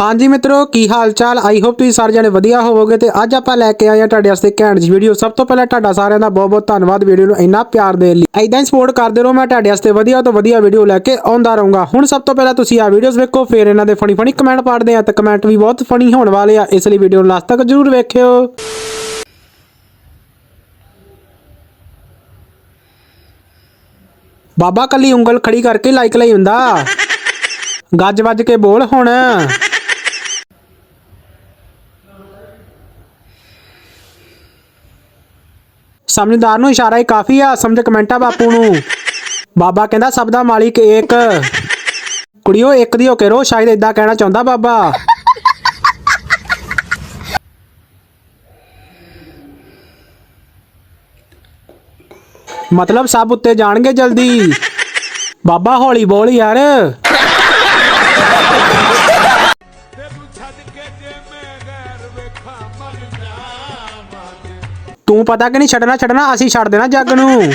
ਹਾਂਜੀ ਮਿੱਤਰੋ, ਕੀ ਹਾਲ ਚਾਲ ਆਈ ਹੋਪ ਤੁਸੀਂ ਸਾਰੇ ਜਣੇ ਵਧੀਆ ਹੋਵੋਗੇ ਤੇ ਅੱਜ ਆਪਾਂ ਲੈ ਕੇ ਆਏ ਆ ਤੁਹਾਡੇ ਵਾਸਤੇ ਘੈਂਟ ਜੀ ਵੀਡੀਓ ਸਭ ਤੋਂ ਪਹਿਲਾਂ ਤੁਹਾਡਾ ਸਾਰਿਆਂ ਦਾ ਬਹੁਤ ਬਹੁਤ ਧੰਨਵਾਦ ਵੀਡੀਓ ਨੂੰ ਇੰਨਾ ਪਿਆਰ ਦੇਣ ਲਈ। ਐਦਾਂ ਹੀ ਸਪੋਰਟ ਕਰਦੇ ਰਹੋ, ਮੈਂ ਤੁਹਾਡੇ ਵਾਸਤੇ ਵਧੀਆ ਤੋਂ ਵਧੀਆ ਵੀਡੀਓ ਲੈ ਕੇ ਆਉਂਦਾ ਰਹੂੰਗਾ। ਹੁਣ ਸਭ ਤੋਂ ਪਹਿਲਾਂ ਤੁਸੀਂ ਆ ਵੀਡੀਓਜ਼ ਵੇਖੋ, ਫਿਰ ਇਹਨਾਂ ਦੇ ਫਣੀ ਫਣੀ ਕਮੈਂਟ ਪੜ੍ਹਦੇ ਆ ਤੇ ਕਮੈਂਟ ਵੀ ਬਹੁਤ ਫਨੀ ਹੋਣ ਵਾਲੇ ਆ। ਇਸ ਲਈ ਵੀਡੀਓ ਨੂੰ ਲਾਸਟ ਤੱਕ ਜਰੂਰ ਵੇਖਿਓ। ਬਾਬਾ ਕੱਲੀ ਉਂਗਲ ਖੜੀ ਕਰਕੇ ਲਾਈਕ ਲਈ ਹੁੰਦਾ। ਗੱਜ ਵੱਜ ਕੇ ਬੋਲ ਹੁਣ। ਸਮਝਦਾਰ ਨੂੰ ਇਸ਼ਾਰਾ ਹੀ ਕਾਫੀ ਆ, ਸਮਝ ਕਮੈਂਟਾ ਬਾਪੂ ਨੂੰ। ਬਾਬਾ ਕਹਿੰਦਾ ਸਭ ਦਾ ਮਾਲਿਕ ਏਕ। ਕੁੜੀਓ, ਇੱਕ ਦੀ ਹੋ ਕੇ ਰੋ ਸ਼ਾਇਦ ਇਦਾਂ ਕਹਿਣਾ ਚਾਹੁੰਦਾ ਬਾਬਾ। ਮਤਲਬ ਸਭ ਉੱਤੇ ਜਾਣਗੇ ਜਲਦੀ। ਬਾਬਾ ਹੌਲੀ ਬੋਲ ਯਾਰ। ਛੱਡ ਕੇ ਜੇ ਮੈਂ ਗੈਰ ਵੇਖਾਂ, ਮਰ ਜਾਵਾਂਗੇ ਤੂੰ ਪਤਾ ਕਿ ਨਹੀਂ ਛੱਡਣਾ ਛੱਡਣਾ, ਅਸੀਂ ਛੱਡ ਦੇਣਾ ਜੱਗ ਨੂੰ।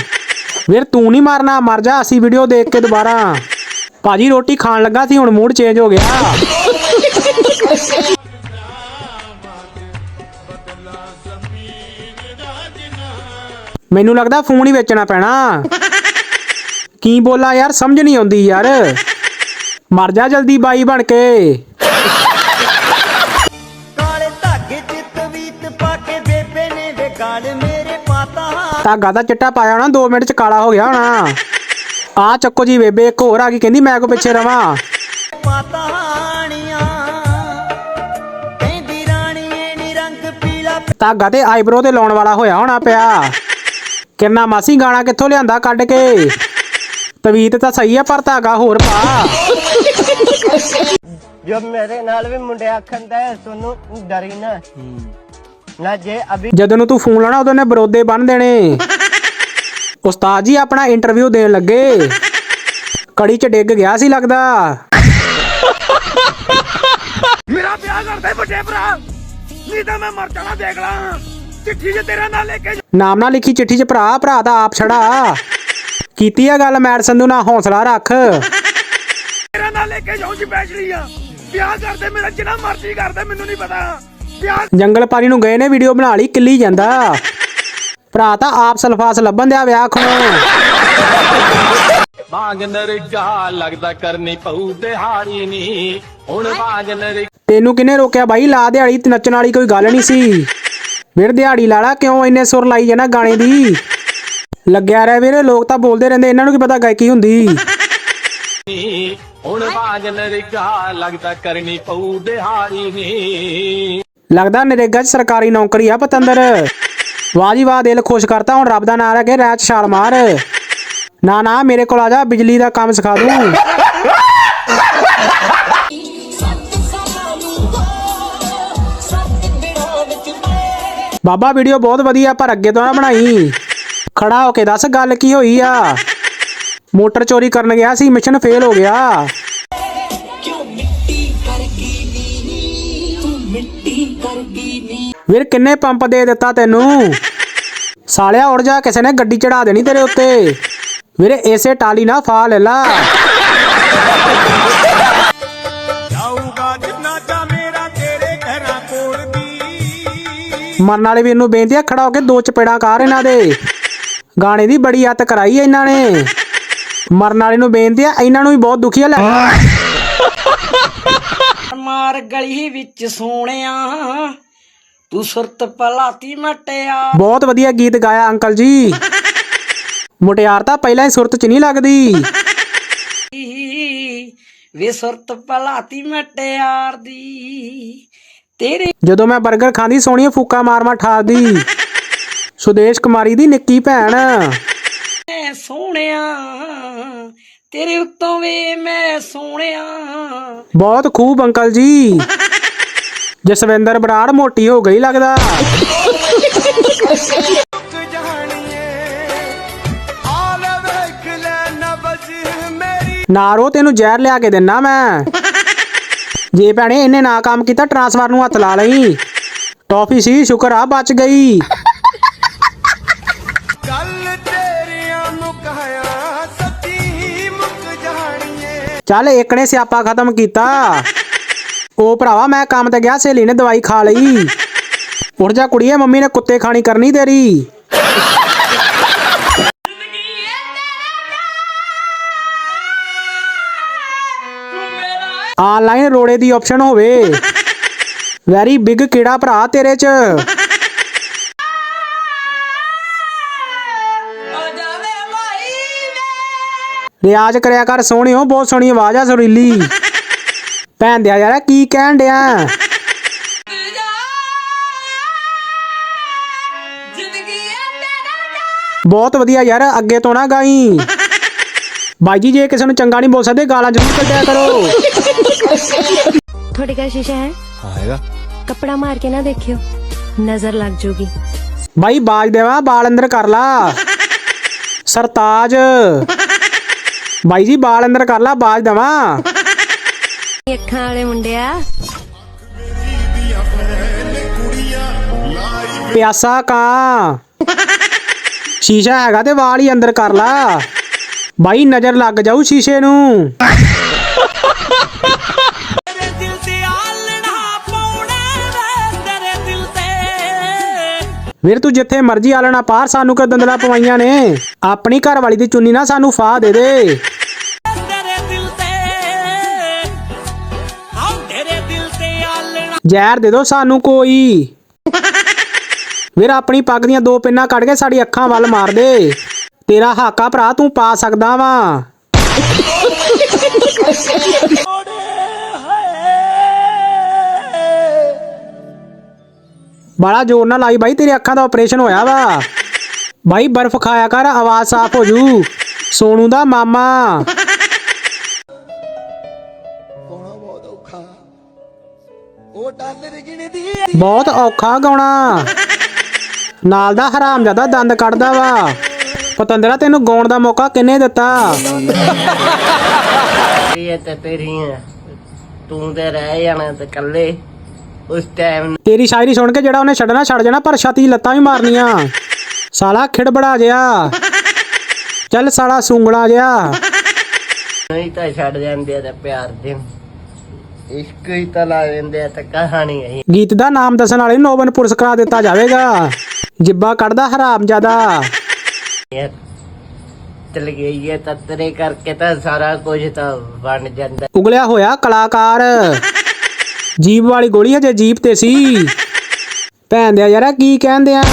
ਵੀਰ ਤੂੰ ਨਹੀਂ ਮਰਨਾ, ਮਰ ਜਾ, ਅਸੀਂ ਵੀਡੀਓ ਦੇਖ ਕੇ ਦੁਬਾਰਾ। ਭਾਜੀ ਰੋਟੀ ਖਾਣ ਲੱਗਾ ਸੀ, ਹੁਣ ਮੂਡ ਚੇਂਜ ਹੋ ਗਿਆ। ਮੈਨੂੰ ਲੱਗਦਾ ਫੋਨ ਹੀ ਵੇਚਣਾ ਪੈਣਾ। ਕੀ ਬੋਲਾ ਯਾਰ, ਸਮਝ ਨਹੀਂ ਆਉਂਦੀ ਯਾਰ। ਮਰ ਜਾ ਜਲਦੀ ਬਾਈ ਬਣ ਕੇ। ਧਾਗਾ ਦਾ ਚਿੱਟਾ ਪਾਇਆ ਹੋਣਾ 2 ਮਿੰਟ ਚ ਕਾਲਾ ਹੋ ਗਿਆ ਹੋਣਾ। ਆ ਚੱਕੋ ਜੀ ਬੇਬੇ ਇੱਕ ਹੋਰ ਆ ਗਈ ਕਹਿੰਦੀ ਮੈਂ ਕੋ ਪਿੱਛੇ ਰਵਾਂ। ਧਾਗਾ ਤੇ ਆਈਬ੍ਰੋ ਤੇ ਲਾਉਣ ਵਾਲਾ ਹੋਇਆ ਹੋਣਾ ਪਿਆ। ਕਿਰਨਾ ਮਾਸੀ ਗਾਣਾ ਕਿੱਥੋਂ ਲਿਆਂਦਾ ਕੱਢ ਕੇ? ਤਵੀਤ ਤਾਂ ਸਹੀ ਆ ਪਰ ਧਾਗਾ ਹੋਰ ਪਾ। ਜੋ ਮੇਰੇ ਨਾਲ ਵੀ ਮੁੰਡੇ ਆਖੰਦਾ ਹੈ ਸੋਨੂੰ ਡਰੀ ਨਾ। ਨਾ ਜੇ ਅਭੀ ਜਦੋਂ ਨੂੰ ਤੂੰ ਫੋਨ ਲਾਣਾ ਉਦੋਂ ਨੇ ਬਰੋਦੇ ਬੰਨ ਦੇਣੇ। ਉਸਤਾਦ ਜੀ ਆਪਣਾ ਇੰਟਰਵਿਊ ਦੇਣ ਲੱਗੇ। ਕੜੀ ਚ ਡਿੱਗ ਗਿਆ ਸੀ ਲੱਗਦਾ। ਮੇਰਾ ਵਿਆਹ ਕਰਦੇ ਵੱਡੇ ਭਰਾ। ਨਹੀਂ ਤਾਂ ਮੈਂ ਮਰ ਜਾਣਾ ਦੇਖ ਲਾਂ। ਚਿੱਠੀ ਜੇ ਤੇਰੇ ਨਾਲ ਲੈ ਕੇ ਨਾਮ ਨਾ ਲਿਖੀ ਚਿੱਠੀ ਚ ਭਰਾ ਭਰਾ ਦਾ ਆਪ ਛੜਾ। ਕੀਤੀ ਆ ਗੱਲ ਮੈਡ ਸੰਧੂ ਨਾਲ ਹੌਸਲਾ ਰੱਖ। ਤੇਰੇ ਨਾਲ ਲੈ ਕੇ ਜਾਉਂ ਸਪੈਸ਼ਲੀ ਆ। ਵਿਆਹ ਕਰਦੇ ਮੇਰਾ ਜਿੰਨਾ ਮਰਜ਼ੀ ਕਰਦੇ ਮੈਨੂੰ ਨਹੀਂ ਪਤਾ। ਜੰਗਲ ਪਾਣੀ ਨੂੰ ਗਏ ਨੇ ਵੀਡੀਓ ਬਣਾ ਲਈ ਕਿੱਲੀ ਜਾਂਦਾ। ਭਰਾ ਤਾਂ ਆਪ ਸਲਫਾਸ ਲੱਭਣ ਦਿਆ ਵਿਆਹ ਖਣੋ। ਬਾਗ ਨਰਗਾ ਲੱਗਦਾ ਕਰਨੀ ਪਊ ਦਿਹਾੜੀ ਨੀ। ਹੁਣ ਬਾਗ ਨਰ ਤੈਨੂੰ ਕਿਹਨੇ ਰੋਕਿਆ ਬਾਈ? ਲਾ ਦਿਹਾੜੀ ਤੇ ਨੱਚਣ ਵਾਲੀ ਕੋਈ ਗੱਲ ਨਹੀਂ ਸੀ। ਵੀਰ ਦਿਹਾੜੀ ਲਾਲਾ ਕਿਉਂ ਇੰਨੇ ਸੁਰ ਲਾਈ ਜਾਣਾ ਗਾਣੇ ਦੀ? ਲੱਗਿਆ ਰਹਿ ਵੀਰੇ ਲੋਕ ਤਾਂ ਬੋਲਦੇ ਰਹਿੰਦੇ ਇਹਨਾਂ ਨੂੰ ਕੀ ਪਤਾ ਗਾਇਕੀ ਹੁੰਦੀ? ਹੁਣ ਬਾਗ ਨਰਗਾ ਲੱਗਦਾ ਕਰਨੀ ਪਊ ਦਿਹਾੜੀ ਨੀ। ਲੱਗਦਾ ਨਰੇਗਾ 'ਚ ਸਰਕਾਰੀ ਨੌਕਰੀ ਆ ਪਤੰਦਰ। ਵਾਹ ਜੀ ਵਾਹ, ਦਿਲ ਖੁਸ਼ ਕਰਤਾ, ਹੁਣ ਰੱਬ ਦਾ ਨਾਮ ਲੈ ਕੇ ਰਾਤ ਛਾਲ ਮਾਰ। ਨਾ ਨਾ, ਮੇਰੇ ਕੋਲ ਆ ਜਾ, ਬਿਜਲੀ ਦਾ ਕੰਮ ਸਿਖਾ ਦੂੰ। ਬਾਬਾ, ਵੀਡੀਓ ਬਹੁਤ ਵਧੀਆ, ਪਰ ਅੱਗੇ ਤੋਂ ਨਾ ਬਣਾਈ। ਖੜਾ ਹੋ ਕੇ ਦੱਸ, ਗੱਲ ਕੀ ਹੋਈ ਆ? ਮੋਟਰ ਚੋਰੀ ਕਰਨ ਗਿਆ ਸੀ, ਮਿਸ਼ਨ ਫੇਲ ਹੋ ਗਿਆ। ਵੀਰ ਕਿੰਨੇ ਪੰਪ ਦੇ ਦਿੱਤਾ ਤੈਨੂੰ? ਸਾਲਿਆ ਉੜ ਜਾ ਕਿਸੇ ਨੇ ਗੱਡੀ ਚੜਾ ਦੇਣੀ ਤੇਰੇ ਉੱਤੇ। ਵੀਰੇ ਇਸੇ ਟਾਲੀ ਨਾ ਫਾ ਲੈ ਲਾ। ਜਾਊਗਾ ਜਿੰਨਾ ਚਾ ਮੇਰਾ ਤੇਰੇ ਘਰਾਂ ਕੋਲ ਦੀ ਮਰਨ ਵਾਲੇ ਵੀਰ ਨੂੰ ਬੇਨਤੀ ਆ ਖੜਾ ਹੋ ਕੇ ਦੋ ਚਪੇੜਾਂ ਕਰ ਇਹਨਾਂ ਦੇ। ਗਾਣੇ ਦੀ ਬੜੀ ਅੱਤ ਕਰਾਈ ਐ ਇਹਨਾਂ ਨੇ। ਮਰਨ ਵਾਲੇ ਨੂੰ ਬੇਨਤੀ ਆ ਇਹਨਾਂ ਨੂੰ ਵੀ ਬਹੁਤ ਦੁਖੀ ਆ ਲੈ। ਮਾਰ ਗਲੀ ਵਿੱਚ ਸੋਹਣਿਆ ਤੂੰ ਸੁਰਤ ਪਲਾਤੀ ਮਟਿਆ। ਬਹੁਤ ਵਧੀਆ ਗੀਤ ਗਾਇਆ ਅੰਕਲ ਜੀ। ਮੁਟਿਆਰ ਤਾਂ ਪਹਿਲਾਂ ਹੀ ਸੁਰਤ 'ਚ ਨਹੀਂ ਲੱਗਦੀ। ਵੇ ਸੁਰਤ ਪਲਾਤੀ ਮਟਿਆਰ ਦੀ। ਤੇਰੇ ਜਦੋਂ ਮੈਂ 버ਗਰ ਖਾਂਦੀ ਸੋਹਣੀਆਂ ਫੂਕਾ ਮਾਰ ਮਾਰ ਠਾਰਦੀ ਸੁਦੇਸ਼ ਕੁਮਾਰੀ ਦੀ ਨਿੱਕੀ ਭੈਣ। ਮੈਂ ਸੋਹਣਿਆ ਤੇਰੇ ਉੱਤੋਂ ਵੇ ਮੈਂ ਸੋਹਣਿਆ। ਬਹੁਤ ਖੂਬ ਅੰਕਲ ਜੀ। ਜਸਵਿੰਦਰ ਬਰਾੜ ਮੋਟੀ ਹੋ ਗਈ ਲੱਗਦਾ। ਨਾਰੋ ਤੈਨੂੰ ਜ਼ਹਿਰ ਲਿਆ ਕੇ ਦਿੰਨਾ ਮੈਂ। ਜੇ ਭੈਣੇ ਇਹਨੇ ਨਾ ਕੰਮ ਕੀਤਾ ਟਰਾਂਸਫਰ ਨੂੰ ਹੱਥ ਲਾ ਲਈ। ਟੌਫੀ ਸੀ ਸ਼ੁਕਰ ਆ ਬਚ ਗਈ। ਗੱਲ ਤੇਰੀਆਂ ਮੁਕਾਇਆ ਸੱਚੀ ਮੁੱਕ ਜਾਣੀਏ। ਚੱਲ ਇੱਕ ਨੇ ਸਿਆਪਾ ਖਤਮ ਕੀਤਾ। ਉਹ ਭਰਾਵਾ, ਮੈਂ ਕੰਮ ਤੇ ਗਿਆ, ਸਹੇਲੀ ਨੇ ਦਵਾਈ ਖਾ ਲਈ। ਉੱਠ ਜਾ ਕੁੜੀਏ, ਮੰਮੀ ਨੇ ਕੁੱਤੇ ਖਾਣੀ ਕਰਨੀ ਤੇਰੀ। ਆਨਲਾਈਨ ਰੋੜੇ ਦੀ ਆਪਸ਼ਨ ਹੋਵੇ। ਵੈਰੀ ਬਿਗ ਕਿਹੜਾ ਭਰਾ ਤੇਰੇ ਚ? ਰਿਆਜ਼ ਕਰਿਆ ਕਰ, ਸੋਹਣਿਓ, ਬਹੁਤ ਸੋਹਣੀ ਆਵਾਜ਼ ਆ ਸੁਰੀਲੀ। ਭੈਣ ਦਿਆ ਯਾਰ ਕੀ ਕਹਿਣ ਡਿਆ? ਬਹੁਤ ਵਧੀਆ ਯਾਰ ਅੱਗੇ ਤੋਂ ਨਾ ਗਾਈ। ਬਾਈ ਜੀ ਜੇ ਕਿਸੇ ਨੂੰ ਚੰਗਾ ਨਹੀਂ ਬੋਲ ਸਕਦੇ ਗਾਲਾਂ ਜ਼ਰੂਰ ਕੱਢਿਆ ਕਰੋ। ਤੁਹਾਡੇ ਘਰ ਸ਼ੀਸ਼ਾ ਹੈ? ਹੈਗਾ। ਕੱਪੜਾ ਮਾਰ ਕੇ ਨਾ ਦੇਖਿਓ ਨਜ਼ਰ ਲੱਗ ਜੂਗੀ। ਬਾਈ ਬਾਜ ਦੇਵਾ ਬਾਲ ਅੰਦਰ ਕਰ ਲਾ। ਸਰਤਾਜ। ਬਾਈ ਜੀ ਬਾਲ ਅੰਦਰ ਕਰ ਲਾ ਬਾਜ ਦੇਵਾ। ਅੱਖਾਂ ਵਾਲੇ ਮੁੰਡਿਆ। ਪਿਆਸਾ ਕਾਂ। ਸ਼ੀਸ਼ਾ ਹੈਗਾ ਤੇ ਵਾਲ ਹੀ ਅੰਦਰ ਕਰ ਲਾ। ਬਾਈ ਨਜ਼ਰ ਲੱਗ ਜਾਊ ਸ਼ੀਸ਼ੇ ਨੂੰ। ਤੇਰੇ ਦਿਲ ਤੇ ਆਲਣਾ ਪਾਉਣਾ ਵੇ ਤੇਰੇ ਦਿਲ ਤੇ। ਵੀਰ ਤੂੰ ਜਿੱਥੇ ਮਰਜ਼ੀ ਆਲਣਾ ਪਾਰ ਸਾਨੂੰ ਕਿ ਦੰਦਲਾ ਪਵਾਈਆਂ ਨੇ? ਆਪਣੀ ਘਰ ਵਾਲੀ ਦੀ ਚੁੰਨੀ ਨਾ ਸਾਨੂੰ ਫਾਹ ਦੇ ਦੇ। ਜ਼ਹਿਰ ਦੇ ਦਿਓ ਸਾਨੂੰ ਕੋਈ। ਵੀਰ, ਆਪਣੀ ਪੱਗ ਦੀਆਂ ਦੋ ਪਿੰਨਾਂ ਕੱਢ ਕੇ ਸਾਡੀ ਅੱਖਾਂ ਵੱਲ ਮਾਰ ਦੇ। ਤੇਰਾ ਹਾਕਾ ਭਰਾ ਤੂੰ ਪਾ ਸਕਦਾ ਵਾ। ਬੜਾ ਜ਼ੋਰ ਨਾਲ ਲਾਈ ਬਾਈ, ਤੇਰੀ ਅੱਖਾਂ ਦਾ ਆਪਰੇਸ਼ਨ ਹੋਇਆ ਵਾ। ਬਾਈ, ਬਰਫ਼ ਖਾਇਆ ਕਰ, ਆਵਾਜ਼ ਸਾਫ਼ ਹੋ ਜੂ। ਸੋਨੂ ਦਾ ਮਾਮਾ। ਬਹੁਤ ਔਖਾ ਗਾਉਣਾ। ਨਾਲ ਦਾ ਹਰਾਮਜ਼ਾਦਾ ਦੰਦ ਕੱਢਦਾ ਵਾ। ਪਤੰਦਰਾ ਤੈਨੂੰ ਗਾਉਣ ਦਾ ਮੌਕਾ ਕਿੰਨੇ ਦਿੱਤਾ? ਇਹ ਤੇ ਤੇਰੀਆਂ ਤੂੰ ਤੇ ਰਹਿ ਜਾਣਾ ਤੇ ਇਕੱਲੇ। ਉਸ ਟਾਈਮ ਤੇਰੀ ਸ਼ਾਇਰੀ ਸੁਣ ਕੇ ਜਿਹੜਾ ਉਹਨੇ ਛੱਡਣਾ ਛੱਡ ਜਾਣਾ ਪਰ ਛਾਤੀ ਲੱਤਾਂ ਵੀ ਮਾਰਨੀਆਂ। ਸਾਲਾ ਖਿੜਬੜਾ ਜਿਆ। ਚੱਲ ਸਾਲਾ ਸੂੰਗਣਾ ਜਿਆ। ਨਹੀਂ ਤਾਂ ਛੱਡ ਜਾਂਦੇ ਆ ਤੇ ਪਿਆਰ ਦੇ। ਇਸ਼ਕ ਹੀ ਤਾਂ ਲਾ ਦਿੰਦੇ ਆ ਤੇ ਕਹਾਣੀ ਹੈ ਗੀਤ ਦਾ ਨਾਮ ਦੱਸਣ ਵਾਲੇ ਨੂੰ ਨੋਬਲ ਪੁਰਸਕਾਰ ਦਿੱਤਾ ਜਾਵੇਗਾ। ਜਿੱਬਾ ਕੱਢਦਾ ਹਰਾਮਜ਼ਾਦਾ ਯਾਰ ਚਲ ਗਈ ਹੈ ਤਾਂ ਤੇਰੇ ਕਰਕੇ ਤਾਂ ਸਾਰਾ ਕੁਝ ਤਾਂ ਬਣ ਜਾਂਦਾ। ਉਗਲਿਆ ਹੋਇਆ ਕਲਾਕਾਰ। ਜੀਬ ਵਾਲੀ ਗੋਲੀ ਹਜੇ ਜੀਪ ਤੇ ਸੀ। ਭੈਣ ਦਿਆ ਯਾਰਾ ਕੀ ਕਹਿੰਦੇ ਆ?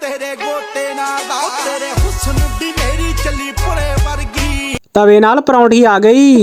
ਤੇਰੇ ਗੋਟੇ ਨਾਲ ਦਾ ਤੇਰੇ ਹੁਸਨ ਦੀ ਮੇਰੀ ਚੱਲੀ ਪੁਰੇ ਵਰਗੀ ਤਵੇ ਨਾਲ ਪਰੌਂਠੀ ਆ ਗਈ।